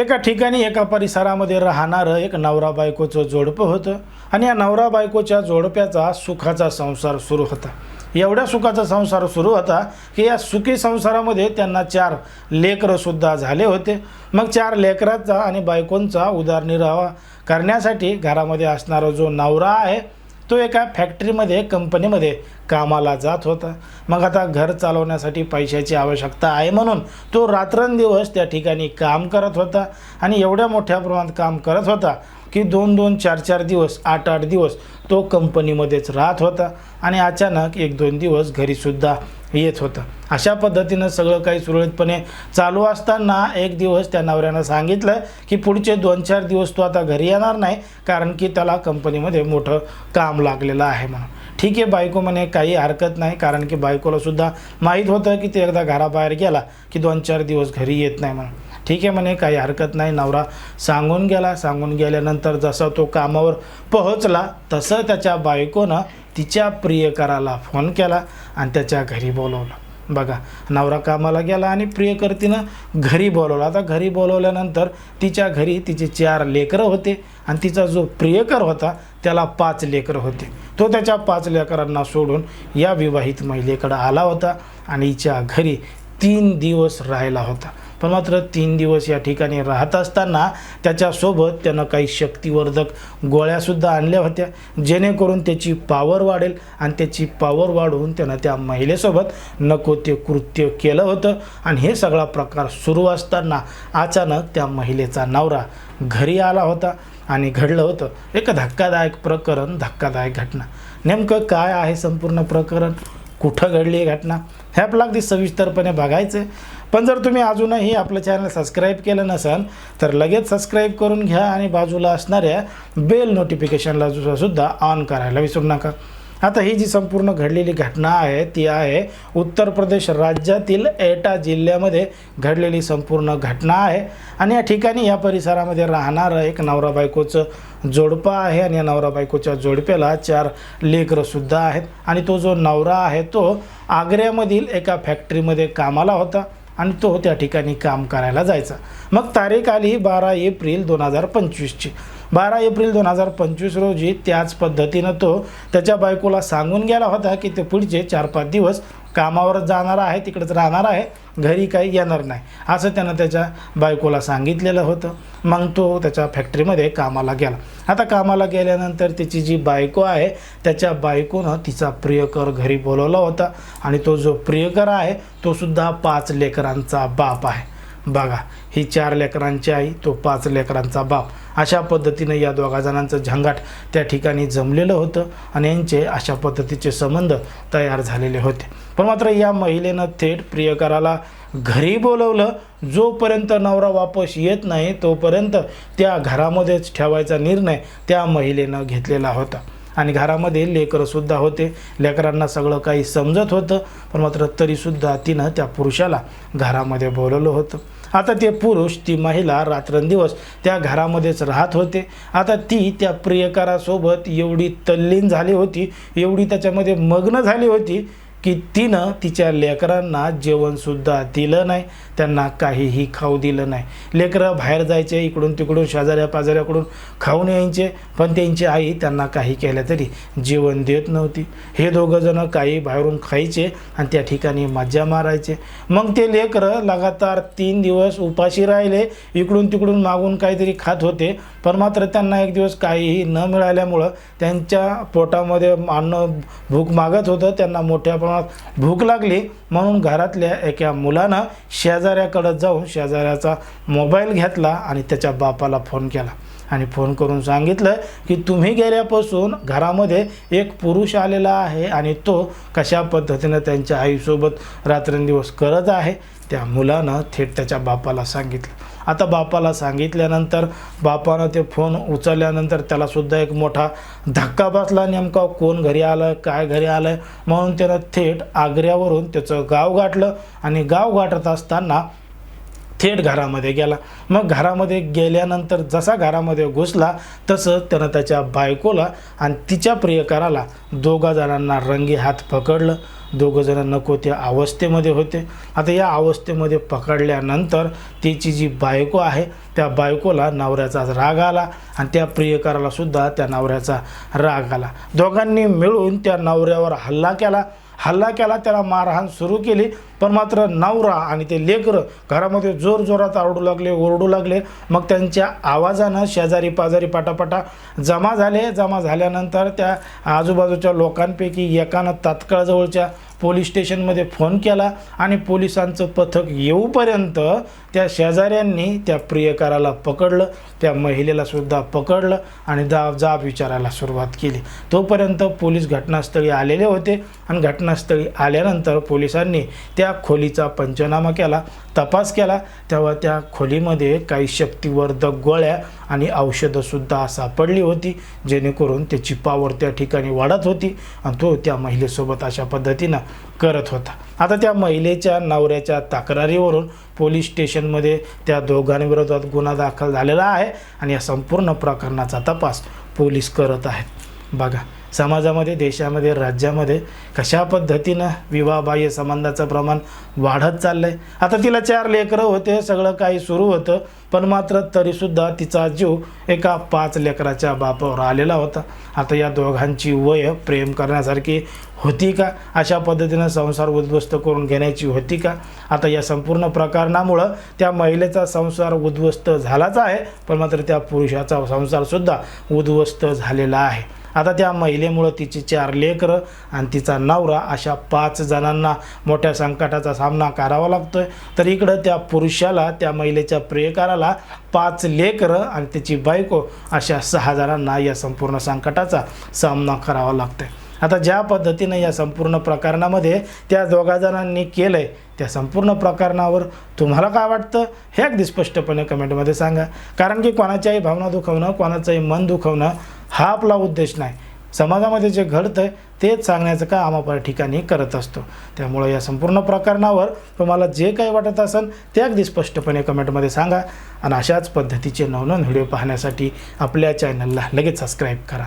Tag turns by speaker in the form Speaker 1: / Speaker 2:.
Speaker 1: एका ठिकाणी एका परिसरामध्ये राहणारं एक नवरा बायकोचं जोडपं होतं आणि या नवरा बायकोच्या जोडप्याचा सुखाचा संसार सुरू होता. एवढ्या सुखाचा संसार सुरू होता की या सुखी संसारामध्ये त्यांना चार लेकरंसुद्धा झाले होते. मग चार लेकराचा आणि बायकोंचा उदरनिर्वाह करण्यासाठी घरामध्ये असणारा जो नवरा आहे तो एका फॅक्टरीमध्ये कंपनीमध्ये कामाला जात होता. मग आता घर चालवण्यासाठी पैशाची आवश्यकता आहे म्हणून तो रात्रंदिवस त्या ठिकाणी काम करत होता आणि एवढ्या मोठ्या प्रमाणात काम करत होता. की दोन दोन चार चार दिवस आठ आठ दिवस तो कंपनीमध्येच राहत होता आणि अचानक एक दोन दिवस घरीसुद्धा येत होतं. अशा पद्धतीनं सगळं काही सुरळीतपणे चालू असताना एक दिवस त्या नवऱ्यानं सांगितलं की पुढचे दोन चार दिवस तो आता घरी येणार नाही कारण की त्याला कंपनीमध्ये मोठं काम लागलेलं आहे म्हणून. ठीक आहे बायको म्हणे काही हरकत नाही कारण की बायकोलासुद्धा माहीत होतं की ते एकदा घराबाहेर गेला की दोन चार दिवस घरी येत नाही म्हणून. ठीक आहे म्हणे काही हरकत नाही नवरा सांगून गेला सांगून गेल्यानंतर जसा तो कामावर पोहोचला तसं त्याच्या बायकोनं तिच्या प्रियकराला फोन केला आणि त्याच्या घरी बोलवलं. बघा नवरा कामाला गेला आणि प्रियकर्तीनं घरी बोलवलं. आता घरी बोलवल्यानंतर तिच्या घरी तिचे चार लेकरं होते आणि तिचा जो प्रियकर होता त्याला पाच लेकरं होते. तो त्याच्या पाच लेकरांना सोडून या विवाहित महिलेकडं आला होता आणि हिच्या घरी तीन दिवस राहिला होता. पण मात्र तीन दिवस या ठिकाणी राहत असताना त्याच्यासोबत त्यानं काही शक्तिवर्धक गोळ्यासुद्धा आणल्या होत्या. जेणेकरून त्याची पावर वाढेल आणि त्याची पावर वाढवून त्यानं त्या महिलेसोबत नको ते कृत्य केलं होतं. आणि हे सगळा प्रकार सुरू असताना अचानक त्या महिलेचा नवरा घरी आला होता आणि घडलं होतं. एक धक्कादायक प्रकरण धक्कादायक घटना. नेमकं काय आहे संपूर्ण प्रकरण? कुठं घडली ही घटना? हे आपलं अगदी सविस्तरपणे बघायचं आहे पण जर तुम्ही अजूनही आपलं चॅनल सबस्क्राईब केलं नसाल तर लगेच सबस्क्राईब करून घ्या आणि बाजूला असणाऱ्या बेल नोटिफिकेशनला सुद्धा ऑन करायला विसरू नका. आता ही जी संपूर्ण घडलेली घटना आहे ती आहे उत्तर प्रदेश राज्यातील एटा जिल्ह्यामध्ये घडलेली संपूर्ण घटना आहे. आणि या ठिकाणी या परिसरामध्ये राहणारं एक नवरा बायकोचं जोडपं आहे आणि या नवरा बायकोच्या जोडप्याला चार लेकरंसुद्धा आहेत. आणि तो जो नवरा आहे तो आग्र्यामधील एका फॅक्टरीमध्ये कामाला होता. आणि तो त्या ठिकाणी काम करायला जायचा. मग तारीख आली बारा एप्रिल दोन हजार पंचवीसची. बारा एप्रिल दोन हजार पंचवीस रोजी त्याच पद्धतीनं तो त्याच्या बायकोला सांगून गेला होता की ते पुढचे चार पाच दिवस कामावर जाणार आहे तिकडेच राहणार आहे घरी काही येणार नाही. असं त्यानं त्याच्या बायकोला सांगितलेलं होतं. मग तो त्याच्या फॅक्टरीमध्ये कामाला गेला. आता कामाला गेल्यानंतर त्याची जी बायको आहे त्याच्या बायकोनं तिचा प्रियकर घरी बोलवला होता आणि तो जो प्रियकर आहे तो सुद्धा पाच लेकरांचा बाप आहे. बघा ही चार लेकरांची आई तो पाच लेकरांचा बाप. अशा पद्धतीनं या दोघा जणांचं झंगाट त्या ठिकाणी जमलेलं होतं आणि यांचे अशा पद्धतीचे संबंध तयार झालेले होते. पण मात्र या महिलेनं थेट प्रियकराला घरी बोलवलं. जोपर्यंत नवरा वापस येत नाही तोपर्यंत त्या घरामध्येच ठेवायचा निर्णय त्या महिलेनं घेतलेला होता. आणि घरामध्ये लेकरंसुद्धा होते. लेकरांना सगळं काही समजत होतं पण मात्र तरीसुद्धा तिनं त्या पुरुषाला घरामध्ये बोलवलं होतं. आता ते पुरुष ती महिला रात्रंदिवस त्या घरामध्येच राहत होते. आता ती त्या प्रियकरासोबत एवढी तल्लीन झाली होती एवढी त्याच्यामध्ये मग्न झाली होती की तिनं तिच्या लेकरांना जेवणसुद्धा दिलं नाही त्यांना काहीही खाऊ दिलं नाही. लेकरं बाहेर जायचे इकडून तिकडून शेजाऱ्या पाजाऱ्याकडून खाऊन यायचे पण त्यांची आई त्यांना काही केलं तरी जेवण देत नव्हती. हे दोघंजणं काही बाहेरून खायचे आणि त्या ठिकाणी मज्जा मारायचे. मग ते लेकरं लगातार तीन दिवस उपाशी राहिले इकडून तिकडून मागून काहीतरी खात होते पण मात्र त्यांना एक दिवस काहीही न मिळाल्यामुळं त्यांच्या पोटामध्ये अन्न भूक मागत होतं त्यांना मोठ्या प्रमाणात भूक लागली म्हणून घरातल्या एका मुलानं शेजाऱ्याकडं जाऊन शेजाऱ्याचा मोबाईल घेतला आणि त्याच्या बापाला फोन केला. आणि फोन करून सांगितलं की तुम्ही गेल्यापासून घरामध्ये एक पुरुष आलेला आहे आणि तो कशा पद्धतीनं त्यांच्या आईसोबत रात्रंदिवस करत आहे त्या मुलानं थेट त्याच्या बापाला सांगितलं. आता बापाला सांगितल्यानंतर बापानं ते फोन उचलल्यानंतर त्यालासुद्धा एक मोठा धक्का बसला नेमका कोण घरी आलं काय घरी आलं? म्हणून त्यानं थेट आग्र्यावरून त्याचं गाव गाठलं आणि गाव गाठत असताना थेट घरामध्ये गेला. मग घरामध्ये गेल्यानंतर जसा घरामध्ये घुसला तसं त्यानं त्याच्या बायकोला आणि तिच्या प्रियकराला दोघा जणांना रंगी हात पकडलं. दोघं जण नको त्या अवस्थेमध्ये होते. आता या अवस्थेमध्ये पकडल्यानंतर तिची जी बायको आहे त्या बायकोला नवऱ्याचा राग आला आणि त्या प्रियकराला सुद्धा त्या नवऱ्याचा राग आला. दोघांनी मिळून त्या नवऱ्यावर हल्ला केला. हल्ला केला त्याला मारहाण सुरू केली. पण मात्र नवरा आणि ते लेकरं घरामध्ये जोर जोरात आरडू लागले ओरडू लागले. मग त्यांच्या आवाजानं शेजारी पाजारी पाटापाटा जमा झाले. जमा झाल्यानंतर त्या आजूबाजूच्या लोकांपैकी एकानं तात्काळ जवळच्या पोलीस स्टेशनमध्ये फोन केला आणि पोलिसांचं पथक येऊपर्यंत त्या शेजाऱ्यांनी त्या प्रियकराला पकडलं त्या महिलेला सुद्धा पकडलं आणि जाब जाब विचारायला सुरुवात केली. तोपर्यंत पोलीस घटनास्थळी आलेले होते आणि घटनास्थळी आल्यानंतर पोलिसांनी त्या त्या खोलीचा पंचनामा केला तपास केला तेव्हा त्या खोलीमध्ये काही शक्तिवर्धक गोळ्या आणि औषधंसुद्धा सापडली होती जेणेकरून त्याची पावर त्या ठिकाणी वाढत होती आणि तो त्या महिलेसोबत अशा पद्धतीनं करत होता. आता त्या महिलेच्या नवऱ्याच्या तक्रारीवरून पोलीस स्टेशनमध्ये त्या दोघांविरोधात गुन्हा दाखल झालेला आहे आणि या संपूर्ण प्रकरणाचा तपास पोलीस करत आहेत. बघा समाजामध्ये देशामध्ये राज्यामध्ये कशा पद्धतीनं विवाहबाह्य संबंधाचं प्रमाण वाढत चाललं आहे आता तिला चार लेकरं होते सगळं काही सुरू होतं पण मात्र तरीसुद्धा तिचा जीव एका पाच लेकराच्या बापावर आलेला होता. आता या दोघांची वय प्रेम करण्यासारखी होती का? अशा पद्धतीनं संसार उद्ध्वस्त करून घेण्याची होती का? आता या संपूर्ण प्रकरणामुळं त्या महिलेचा संसार उद्ध्वस्त झालाच आहे पण मात्र त्या पुरुषाचा संसारसुद्धा उद्ध्वस्त झालेला आहे. आता त्या महिलेमुळं तिची चार लेकरं आणि तिचा नवरा अशा पाच जणांना मोठ्या संकटाचा सामना करावा लागतोय. तर इकडं त्या पुरुषाला त्या महिलेच्या प्रियकाराला पाच लेकरं आणि तिची बायको अशा सहा जणांना या संपूर्ण संकटाचा सामना करावा लागतोय. आता ज्या पद्धतीनं या संपूर्ण प्रकरणामध्ये त्या दोघा जणांनी केलं आहे त्या संपूर्ण प्रकरणावर तुम्हाला काय वाटतं? हे अगदी स्पष्टपणे कमेंटमध्ये सांगा. कारण की कोणाच्याही भावना दुखवणं कोणाचंही मन दुखवणं हा आपला उद्देश नाही. समाजामध्ये जे घडतं आहे तेच सांगण्याचं काम आपण या ठिकाणी करत असतो. त्यामुळं या संपूर्ण प्रकरणावर तुम्हाला जे काही वाटत असेल ते अगदी स्पष्टपणे कमेंटमध्ये सांगा. आणि अशाच पद्धतीचे नवनवन व्हिडिओ पाहण्यासाठी आपल्या चॅनलला लगेच सबस्क्राईब करा.